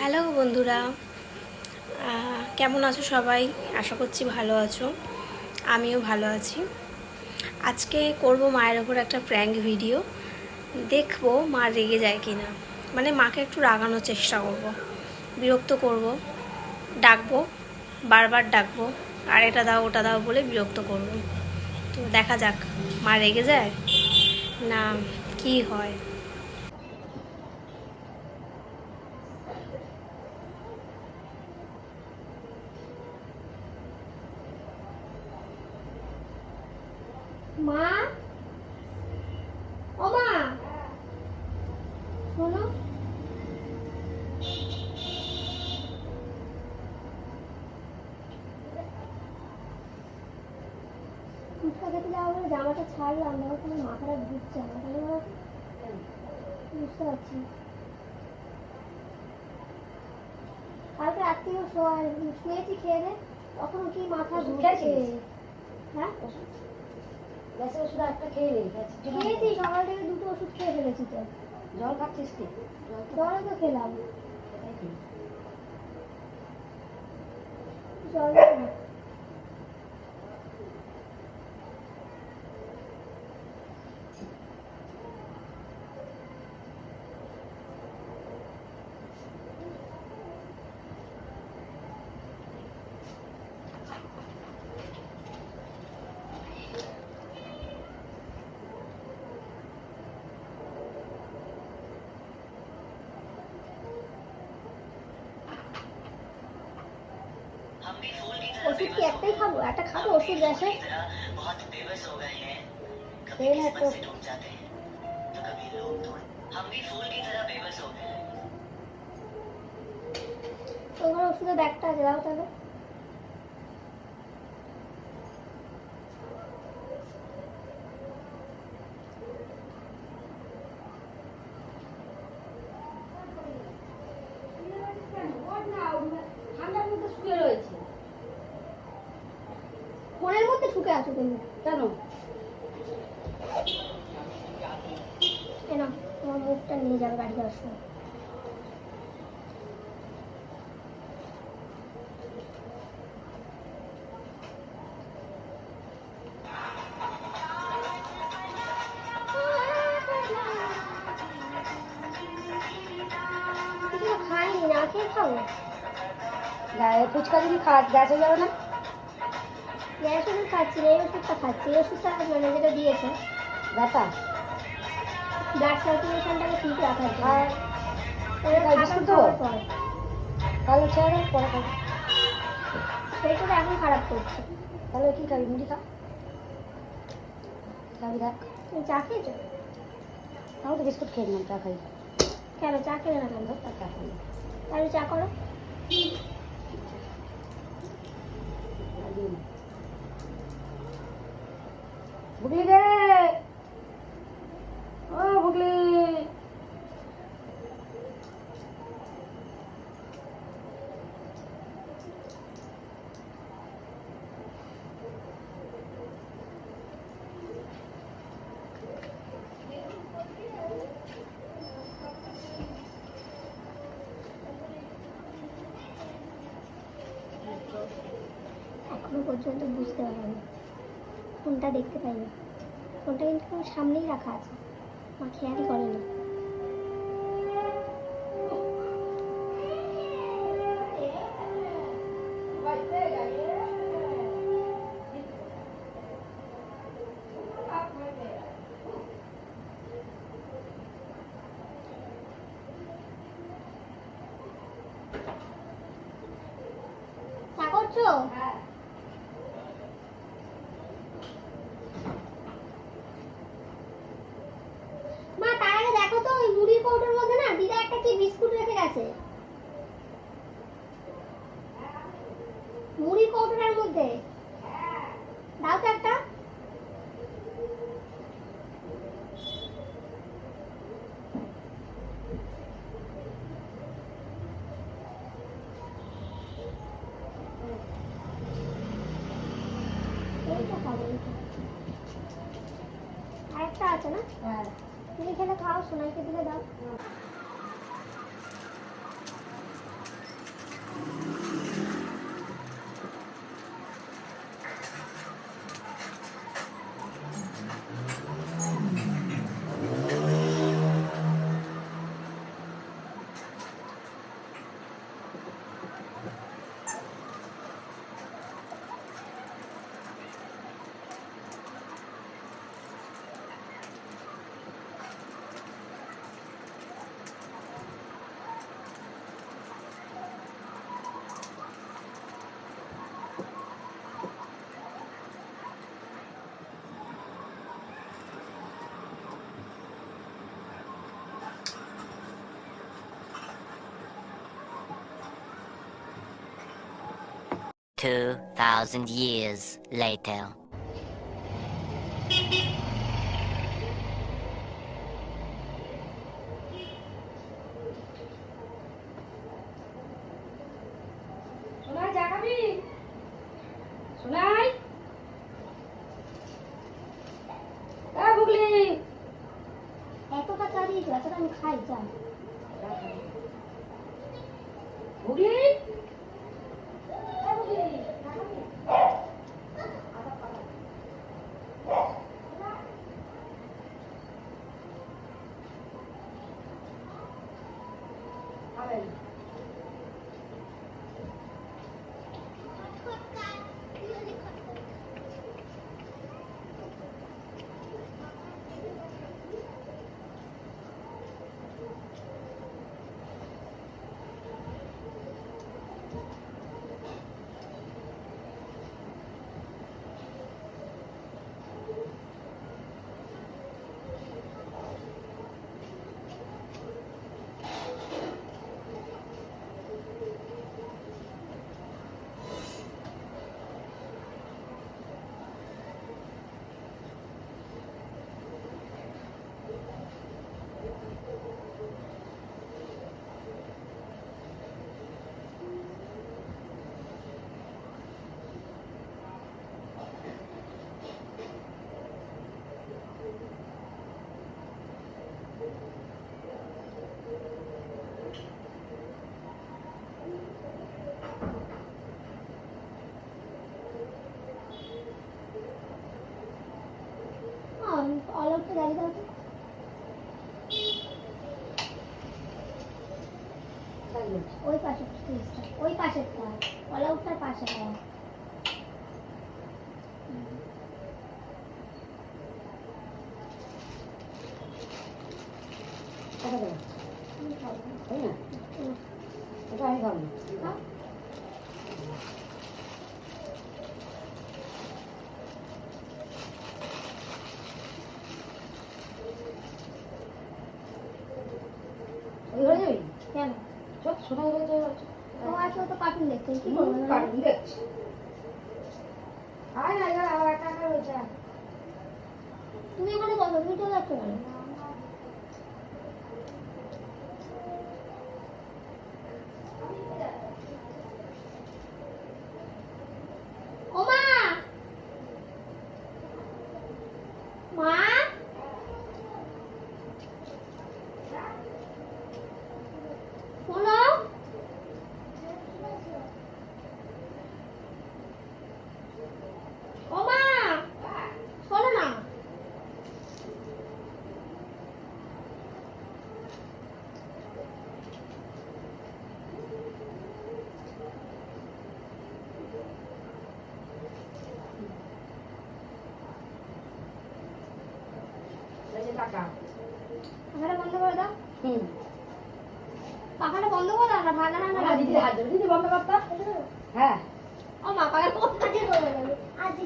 Hello বন্ধুরা। কেমন আছো সবাই? আশা করছি ভালো আছো। আমিও ভালো আছি। আজকে করব মায়ের ওপর একটা প্র্যাঙ্ক ভিডিও দেখব মা রেগে যায় কি না মানে মাকে একটু রাগানোর চেষ্টা করব। বিরক্ত করব। ডাকবো। বারবার ডাকবো। আর এটা দাও, ওটা দাও বলে বিরক্ত করব। তো দেখা যাক, মা রেগে যায়? না, কি হয় মা ও মা শোনো ফুচকা খেতে যাওয়া বলে জামাটা ছাড়লাম না কোনো মাথাটা ঘুরছে না তাহলে বুঝতে পারছি। কালকে রাত্রিও শোয়া- শুয়েছি খেয়ে দে তখন কি মাথা ঘুরছে? হ্যাঁ? গ্যাসের ওষুধ একটা খেয়ে নে খেয়েছি সকাল থেকে দুটো ওষুধ খেয়ে ফেলেছি তো। জল খাচ্ছিস কি? জল তো খেলাম। জল ওষুধ কি একটাই খাবো একটা খাবো ওষুধ গ্যাসে बहुत बेबस हो गए हैं कभी तेल है किस्मत तो- से डूब जाते हैं तो कभी लोग तो हम भी फूल की तरह बेबस हो गए हैं তোমার ওষুধের ব্যাগটা আছে দাও তাহলে আছো তুমি কেন? এ না তোমার মুখটা নিয়ে যাবে গাড়ি যাওয়ার সময়। খাইনি না খেয়ে খাব? ফুচকা যদি খাওয়া হয়ে যাবে না? ওষুধ খাচ্ছি না এই ওষুধটা খাচ্ছি এই ওষুধটা মানে যেটা দিয়েছে। ব্যথা ব্লাড সার্কুলেশনটাকে ঠিক রাখার জন্য তাহলে ছেড়ে পরে। খাব। শরীরটা এখন খারাপ করছে। তাহলে কি খাবি? মুড়ি খা। খাবি দেখ। তুমি চা খেয়েছো? আমি তো বিস্কুট খেয়ে নিলাম চা খাই। কেন? চা খেলে না কেন? চা খাই। তাহলে চা করো। বুগলি রে। ও বুগলি এখনও পর্যন্ত বুঝতে পারিনি। ফোনটা দেখতে পাইনি। ফোনটা কিন্তু সামনেই রাখা আছে। মা খেয়ালই করেনি। করছ? মা তার আগে দেখো তো ওই মুড়ির কৌটোর মধ্যে না দিদা একটা কি বিস্কুট রেখে গেছে? মুড়ির কৌটোটার মধ্যে? দাও তো একটা। আরেকটা আছে না? হ্যাঁ। তুমি খেলে খাও সোনাইকে দিলে দাও। 2,000 years later. সোনাই চা খাবি? সোনাই? হ্যাঁ গুগলি এতটা চা দিয়েছ এতটা আমি খাই চা গুগলি ওই পাশে ওই পাশেরটা অল আউটটার পাশে হ্যাঁ টাকা দেবো। আমি খাব তাই না? হুম। ওটা আমি খাব না। খাও। ওই ঘরে যাবি? কেন চল, সোনাই ঘরে চল, চল। ও আছে ও তো কার্টুন দেখছে কি করব হুম, না? কার্টুন দেখছি। আয় না, এবার আবার একটা একটা রয়েছে। তুমি এখানে বসো তুমি চলে যাচ্ছ কেন ও মা মা শোনো ও মা শোনো না এই যে টাকা। পাখাটা বন্ধ করে দাও হুম। পাখাটা বন্ধ করে না ভাগা না না দিদি হাত ধরে দিদি বন্ধ করতো হ্যাঁ। ও মা পাখাটা করে। আজকে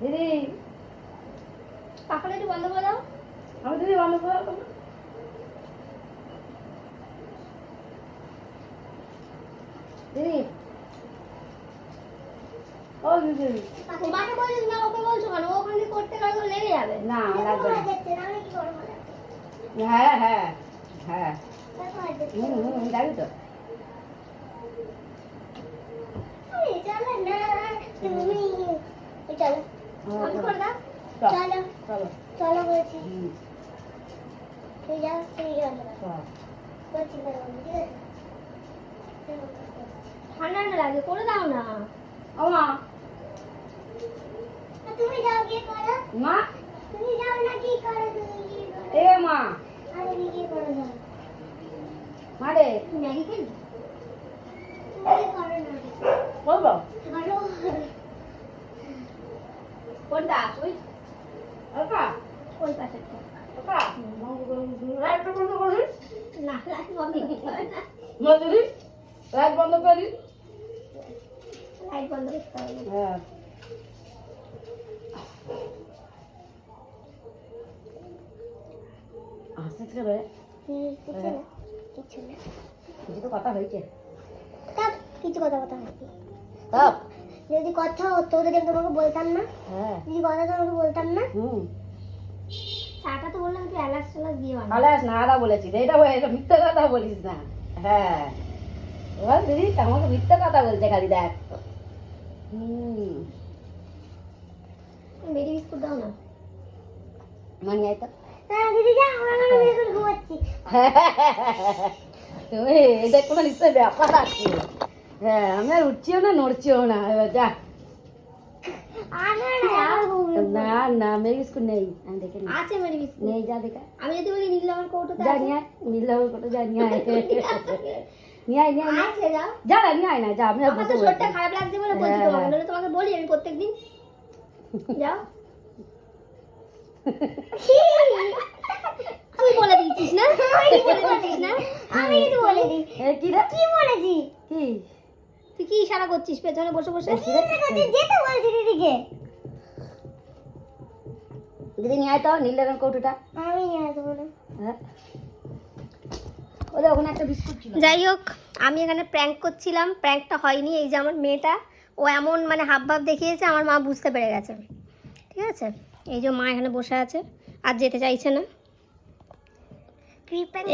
দিদি। পাখাটা একটু বন্ধ করে দাও। আমি দিদি বন্ধ করে দাও। দিদি। ও দিদি। তোমাকে বলছিস না ওকে বলছো কেন? ও ওখানে করতে গেলে লেগে যাবে। না লাগবে না। আমি কি করব? হ্যাঁ হ্যাঁ। হ্যাঁ। হুম হুম যাবি তো। চলো চলো। চল, বলছি। তুই যাও যাও। ঠান্ডা লাগে করে দাও না। ও মা। তুমি যাও গিয়ে করো। মা। তুমি যাও না কি করো তুমি এ মা। আরে তুমি গিয়ে করো যাও মা রে তুমি ম্যাগি খেলি? বলব? কোনটা? ওই ওটা? ওই পাশেরটা ওটা? লাইট বন্ধ করি না লাইট বন্ধ করতে না। লাইট বন্ধ করি লাইট বন্ধ করতে হবে হ্যাঁ। হাসিস কে কিছু না কিছু তো কথা হয়েছে তা কিছু কথা কথা হয়নি সব যদি কথা হতো যদি আমি তোমাকে বলতাম না হ্যাঁ যদি কথা তোমাকে বলতাম না হুম চাটা তো বললাম কি এলাচ টেলাচ দিয়ে বানাবো। আলাস না আদা বলেছিস এটা এটা মিথ্যে কথা বলিস না হ্যাঁ এবার দিদি আমাকে মিথ্যে কথা বলছে খালি দেখ হুম মেরি বিস্কুট দাও না মানি আয় তো হ্যাঁ দিদি যা আমরা এখন ঘুমাচ্ছি তুমি এটা কোনো নিশ্চয় ব্যাপার আছে হ্যাঁ আমি আর উঠছিও না নড়ছিও না এবার যা আর না না আর ঘুমিয়ে না না মেরি বিস্কুট নেই আমি দেখে নিই আছে মেরি বিস্কুট নেই যা দেখা আমি যদি বলি নীল আমার কৌটোতে যা আছে নিয়ে আয় নীল কত যা নিয়ে আয় নিয়ে আয় নিয়ে আয় নিয়ে আয়। আছে যাও যা না নিয়ে আয় না যা আমি আর আমার বসে তো শরীরটা বলছি। খারাপ লাগছে বলে বলছি হ্যাঁ, তোমাকে হ্যাঁ। নাহলে তোমাকে বলি আমি প্রত্যেকদিন যাও তুই বলে দিয়েছিস না? তুই বলে দিয়েছিস না? আমি কিছু বলে দিই কি রে? কি বলেছি? কি? তুই কি ইশারা করছিস পেছনে বসে বসে? কি রে? যেতে বলছি দিদিকে। দিদি নিয়ে আয় তো নীল রঙের কৌটোটা। আমি নিয়ে আসব না। হ্যাঁ। ওদের ওখানে একটা বিস্কুট ছিল। যাই হোক আমি এখানে প্র্যাঙ্ক করছিলাম। প্র্যাঙ্কটা হয়নি। এই যে আমার মেয়েটা ও এমন মানে হাব ভাব দেখিয়েছে আমার মা বুঝতে পেরে গেছে। ঠিক আছে? এই যে মা এখানে বসে আছে আর যেতে চাইছে না।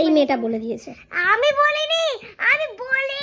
এই মেয়েটা বলে দিয়েছে। আমি বলিনি আমি বলি